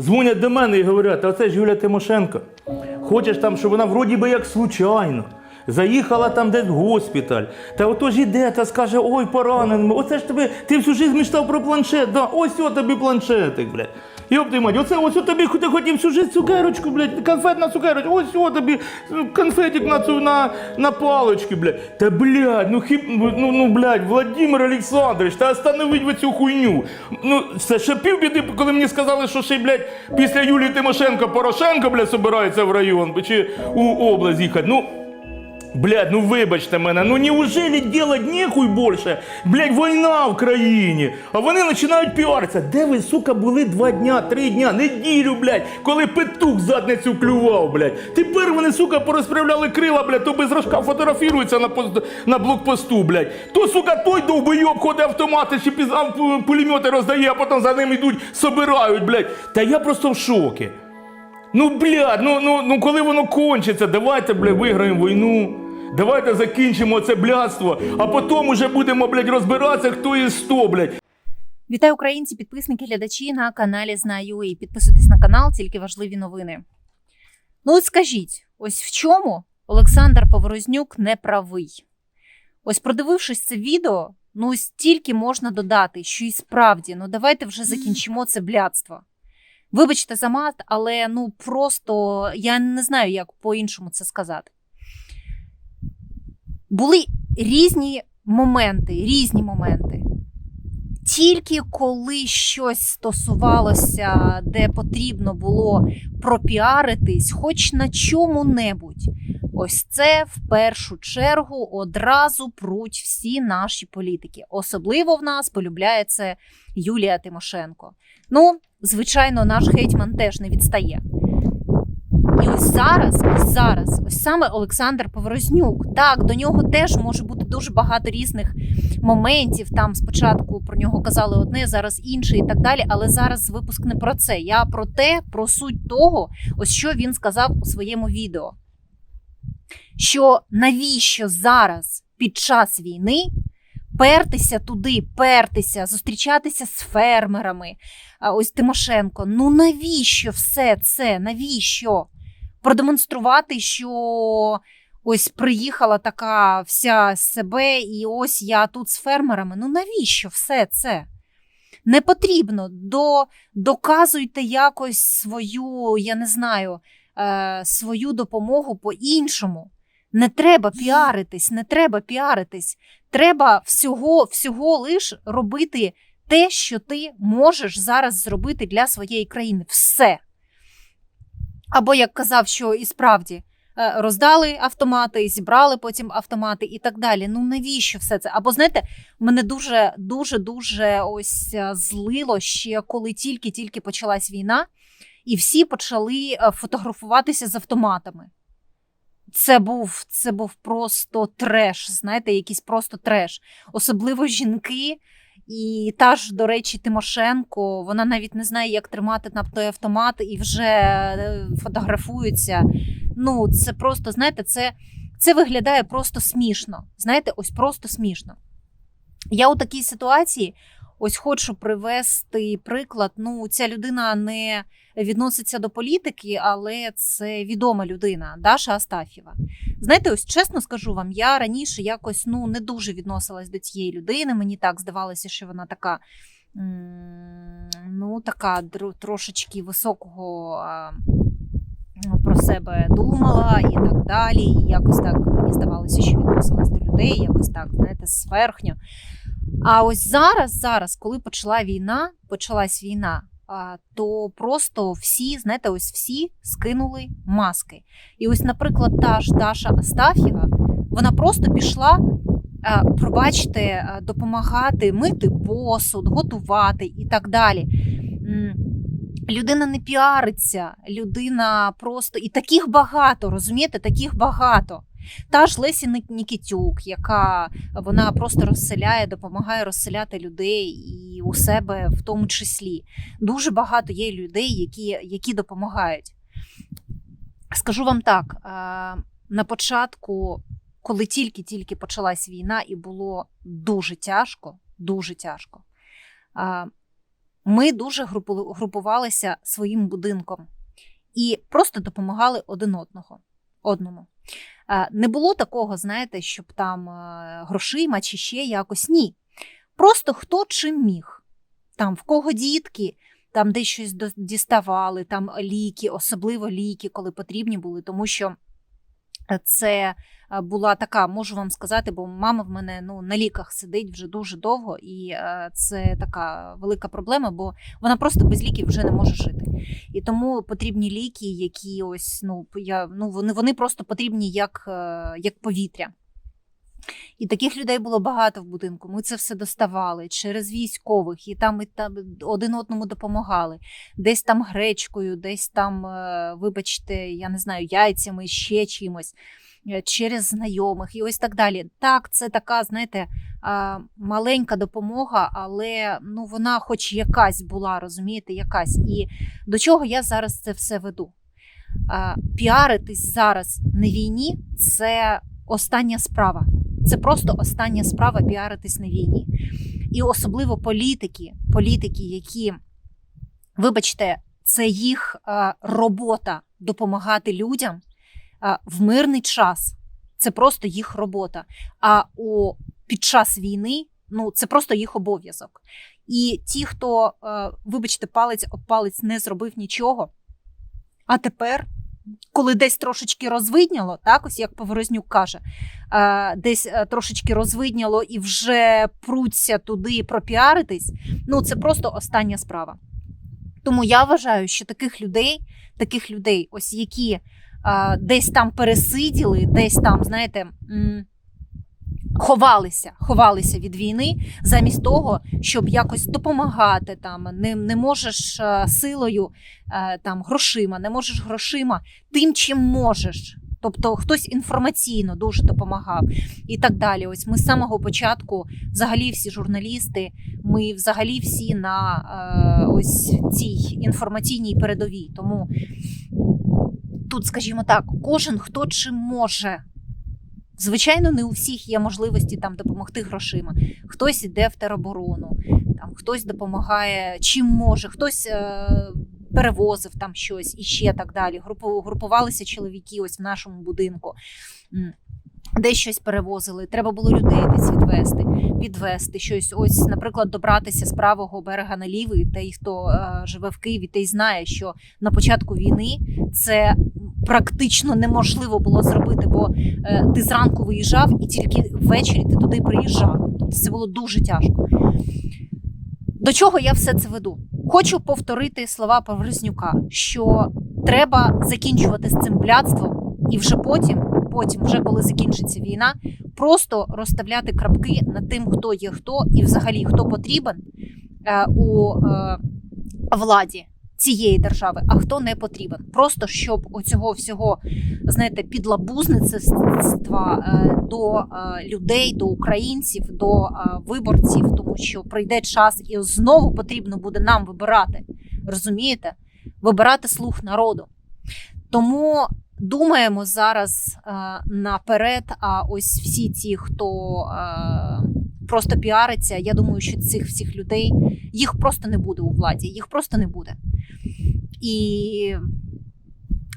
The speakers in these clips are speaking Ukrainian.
Дзвонять до мене і говорять, а це ж Юля Тимошенко. Хочеш там, щоб вона вроді би як случайно. Заїхала там десь в госпіталь. Та ото ж іде та скаже, ой, поранений. Оце ж тобі, ти всю життя мечтав про планшет. Да, ось о тобі планшетик, блядь. Йоп ти мать, оце ось тобі ти хотів всю життя цукерочку, блядь, конфетна цукерочка, ось о тобі ну, конфетик на цю на, на палочки, блядь. Та блядь, ну хіп, ну, ну блядь, Владимир Олександрович, та остановіть ви цю хуйню. Ну, це ще півбіди, коли мені сказали, що ще, блядь, після Юлії Тимошенко Порошенко, блядь, собирається в район чи у область їхати. Ну, Блядь, ну вибачте мене, ну неужели делать нехуй більше? Блядь, війна в країні. А вони починають піаритися. Де ви, сука, були два дня, три дня, неділю, блядь, коли петух задницю клював, блядь. Тепер вони, сука, порозправляли крила, блядь, то без рожка фотографіруються на, пост... на блокпосту, блядь. То, сука, той довбойоб ходить автомати чи піз... пулемети роздає, а потім за ним йдуть, собирають, блядь. Та я просто в шокі. Ну, блядь, ну, ну, ну коли воно кончиться, давайте, блядь, виграємо війну. Давайте закінчимо це блядство, а потім уже будемо, блядь, розбиратися, хто із сто, блядь. Вітаю українці, підписники, глядачі на каналі Знаю і підписуйтесь на канал, тільки важливі новини. Ну, от скажіть, ось в чому Олександр Поворознюк не правий? Ось продивившись це відео, ну стільки можна додати, що і справді, ну давайте вже закінчимо це блядство. Вибачте за мат, але ну просто я не знаю, як по-іншому це сказати. Були різні моменти, різні моменти. Тільки коли щось стосувалося, де потрібно було пропіаритись, хоч на чому-небудь, ось це в першу чергу одразу пруть всі наші політики. Особливо в нас полюбляє це Юлія Тимошенко. Ну, звичайно, наш гетьман теж не відстає. І ось зараз, ось зараз, ось саме Олександр Поворознюк. Так, до нього теж може бути дуже багато різних моментів. Там спочатку про нього казали одне, зараз інше і так далі. Але зараз випуск не про це. Я про те, про суть того, ось що він сказав у своєму відео. Що навіщо зараз під час війни пертися туди, пертися, зустрічатися з фермерами? Ось Тимошенко. Ну навіщо все це? Навіщо? Продемонструвати, що ось приїхала така вся себе, і ось я тут з фермерами. Ну навіщо все це? Не потрібно. До, доказуйте якось свою, я не знаю, е, свою допомогу по-іншому. Не треба піаритись, не треба піаритись. Треба всього, всього лиш робити те, що ти можеш зараз зробити для своєї країни. Все. Або як казав, що і справді е, роздали автомати, зібрали потім автомати і так далі. Ну навіщо все це? Або знаєте, мене дуже дуже дуже ось е, злило ще коли тільки-тільки почалась війна, і всі почали е, фотографуватися з автоматами. Це був, це був просто треш, знаєте, якийсь просто треш. Особливо жінки. І та ж, до речі, Тимошенко, вона навіть не знає, як тримати на той автомат і вже е, фотографується. Ну, це просто, знаєте, це, це виглядає просто смішно. Знаєте, ось просто смішно. Я у такій ситуації ось хочу привести приклад. Ну, ця людина не відноситься до політики, але це відома людина, Даша Астафєва. Знаєте, ось чесно скажу вам, я раніше якось ну не дуже відносилась до цієї людини. Мені так здавалося, що вона така. Ну, така трошечки високого а, про себе думала і так далі. І якось так мені здавалося, що відносилась до людей, якось так, знаєте, зверхньо. А ось зараз, зараз, коли почала війна, почалась війна, то просто всі, знаєте, ось всі скинули маски. І ось, наприклад, та ж Даша Астафєва, вона просто пішла, пробачте, допомагати мити посуд, готувати і так далі. Людина не піариться, людина просто і таких багато, розумієте, таких багато. Та ж Лесі Нікітюк, яка вона просто розселяє, допомагає розселяти людей і у себе в тому числі. Дуже багато є людей, які, які допомагають. Скажу вам так: е, на початку, коли тільки-тільки почалась війна, і було дуже тяжко, дуже тяжко. е, Ми дуже групувалися своїм будинком і просто допомагали один одного одному. Е, Не було такого, знаєте, щоб там е, грошима чи ще якось ні. Просто хто чим міг. Там в кого дітки, там десь щось діставали, там ліки, особливо ліки, коли потрібні були, тому що це е, була така, можу вам сказати, бо мама в мене ну, на ліках сидить вже дуже довго, і е, це така велика проблема, бо вона просто без ліків вже не може жити. І тому потрібні ліки, які ось ну я ну вони, вони просто потрібні як, е, як повітря. І таких людей було багато в будинку. Ми це все доставали через військових, і там і там один одному допомагали. Десь там гречкою, десь там, е, вибачте, я не знаю, яйцями, ще чимось, е, через знайомих і ось так далі. Так, це така, знаєте, маленька допомога, але ну вона, хоч якась була, розумієте, якась. І до чого я зараз це все веду? Піаритись зараз на війні це остання справа. Це просто остання справа піаритись на війні. І особливо політики, політики, які, вибачте, це їх а, робота допомагати людям а, в мирний час. Це просто їх робота. А у під час війни ну це просто їх обов'язок. І ті, хто, е, вибачте, палець об палець не зробив нічого. А тепер, коли десь трошечки розвидняло, так ось як Поворознюк каже, е, десь е, трошечки розвидняло і вже пруться туди пропіаритись, ну це просто остання справа. Тому я вважаю, що таких людей, таких людей, ось які е, десь там пересиділи, десь там, знаєте. Ховалися, ховалися від війни замість того, щоб якось допомагати там. Не, не можеш е, силою, е, там грошима, не можеш грошима тим, чим можеш. Тобто хтось інформаційно дуже допомагав і так далі. Ось ми з самого початку, взагалі, всі журналісти, ми взагалі всі на е, ось цій інформаційній передовій. Тому тут, скажімо так, кожен хто чим може. Звичайно, не у всіх є можливості там допомогти грошима. Хтось іде в тероборону, там хтось допомагає чим може, хтось е, перевозив там щось і ще так далі. Групу, групувалися чоловіки ось в нашому будинку. Десь щось перевозили, треба було людей десь відвести, підвести щось. Ось, наприклад, добратися з правого берега на лівий. Той, хто е, живе в Києві, той знає, що на початку війни це практично неможливо було зробити, бо е, ти зранку виїжджав і тільки ввечері ти туди приїжджав. Тобто це було дуже тяжко. До чого я все це веду? Хочу повторити слова Поврознюка, що треба закінчувати з цим блядством, і вже потім, потім, вже коли закінчиться війна, просто розставляти крапки над тим, хто є хто, і взагалі хто потрібен е, у е, владі цієї держави, а хто не потрібен. Просто щоб оцього всього, знаєте, підлабузництва е, до е, людей, до українців, до е, виборців, тому що прийде час і знову потрібно буде нам вибирати. Розумієте? Вибирати слух народу. Тому думаємо зараз наперед. А ось всі ті, хто просто піариться, я думаю, що цих всіх людей їх просто не буде у владі, їх просто не буде. І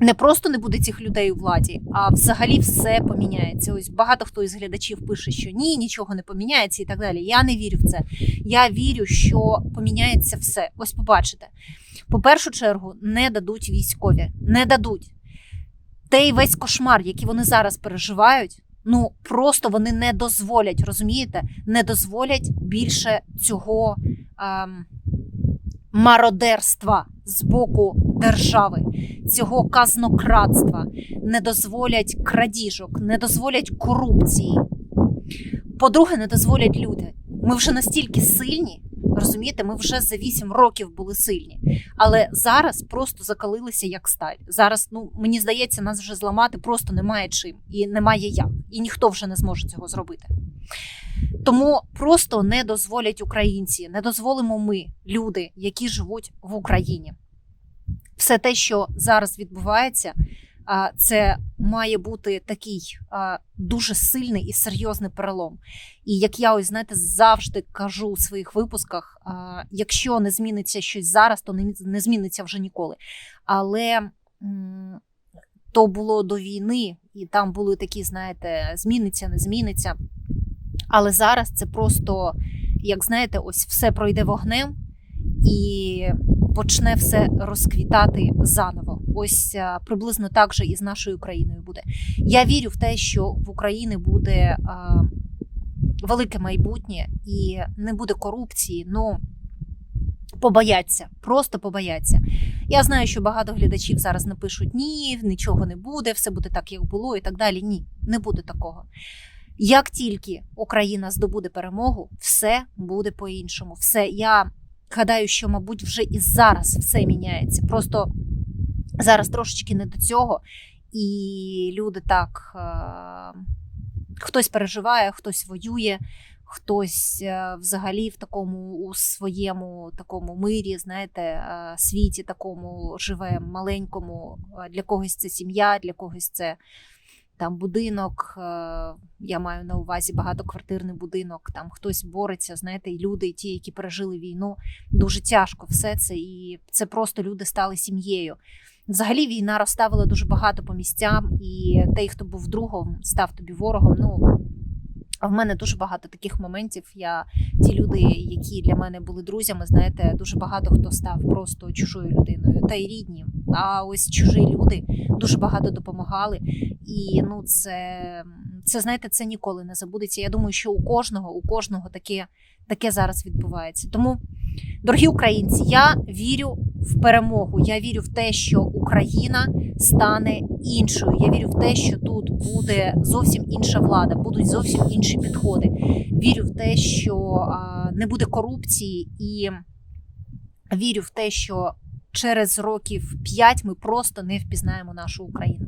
не просто не буде цих людей у владі, а взагалі все поміняється. Ось багато хто із глядачів пише, що ні, нічого не поміняється і так далі. Я не вірю в це. Я вірю, що поміняється все. Ось побачите. По першу чергу, не дадуть військові, не дадуть. Той весь кошмар, який вони зараз переживають, ну просто вони не дозволять, розумієте? Не дозволять більше цього ем, мародерства з боку держави, цього казнократства, не дозволять крадіжок, не дозволять корупції. По-друге, не дозволять люди. Ми вже настільки сильні, розумієте, ми вже за 8 років були сильні, але зараз просто закалилися як сталь. Зараз, ну мені здається, нас вже зламати просто немає чим і немає як, і ніхто вже не зможе цього зробити. Тому просто не дозволять українці, не дозволимо ми, люди, які живуть в Україні. Все те, що зараз відбувається, це має бути такий дуже сильний і серйозний перелом. І як я ось знаєте, завжди кажу у своїх випусках: якщо не зміниться щось зараз, то не, зміниться вже ніколи. Але то було до війни, і там були такі, знаєте, зміниться, не зміниться. Але зараз це просто, як знаєте, ось все пройде вогнем і почне все розквітати заново. Ось приблизно так же і з нашою країною буде. Я вірю в те, що в Україні буде а, велике майбутнє і не буде корупції. Ну побояться, просто побояться. Я знаю, що багато глядачів зараз напишуть: ні, нічого не буде, все буде так, як було, і так далі. Ні, не буде такого. Як тільки Україна здобуде перемогу, все буде по-іншому. Все я гадаю, що, мабуть, вже і зараз все міняється. Просто зараз трошечки не до цього, і люди так е- хтось переживає, хтось воює, хтось е, взагалі в такому у своєму такому мирі, знаєте, е, світі такому живе маленькому. Для когось це сім'я, для когось це там будинок. Я маю на увазі багатоквартирний будинок. Там хтось бореться, знаєте, і люди, і ті, які пережили війну, дуже тяжко все це, і це просто люди стали сім'єю. Взагалі війна розставила дуже багато по місцям, і той, хто був другом, став тобі ворогом. Ну в мене дуже багато таких моментів. Я ті люди, які для мене були друзями, знаєте, дуже багато хто став просто чужою людиною, та й рідні. А ось чужі люди дуже багато допомагали. І ну, це, це знаєте, це ніколи не забудеться. Я думаю, що у кожного, у кожного таке, таке зараз відбувається. Тому, дорогі українці, я вірю в перемогу. Я вірю в те, що Україна стане іншою. Я вірю в те, що тут буде зовсім інша влада, будуть зовсім інші підходи. Вірю в те, що а, не буде корупції, і вірю в те, що через років п'ять ми просто не впізнаємо нашу Україну.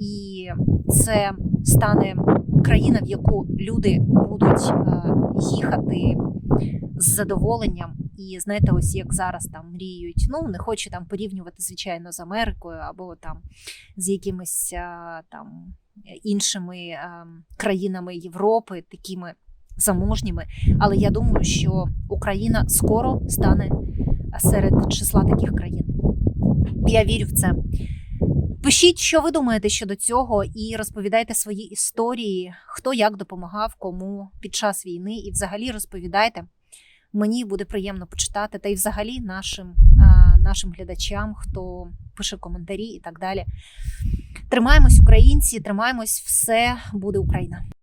І це стане країна, в яку люди будуть е, їхати з задоволенням. І знаєте, ось як зараз там мріють. Ну не хочу там порівнювати звичайно з Америкою або там з якимись е, там іншими е, країнами Європи, такими заможніми. Але я думаю, що Україна скоро стане серед числа таких країн. Я вірю в це. Пишіть, що ви думаєте щодо цього, і розповідайте свої історії, хто як допомагав кому під час війни, і взагалі розповідайте. Мені буде приємно почитати, та й взагалі нашим, нашим глядачам, хто пише коментарі і так далі. Тримаємось, українці, тримаємось, все буде Україна.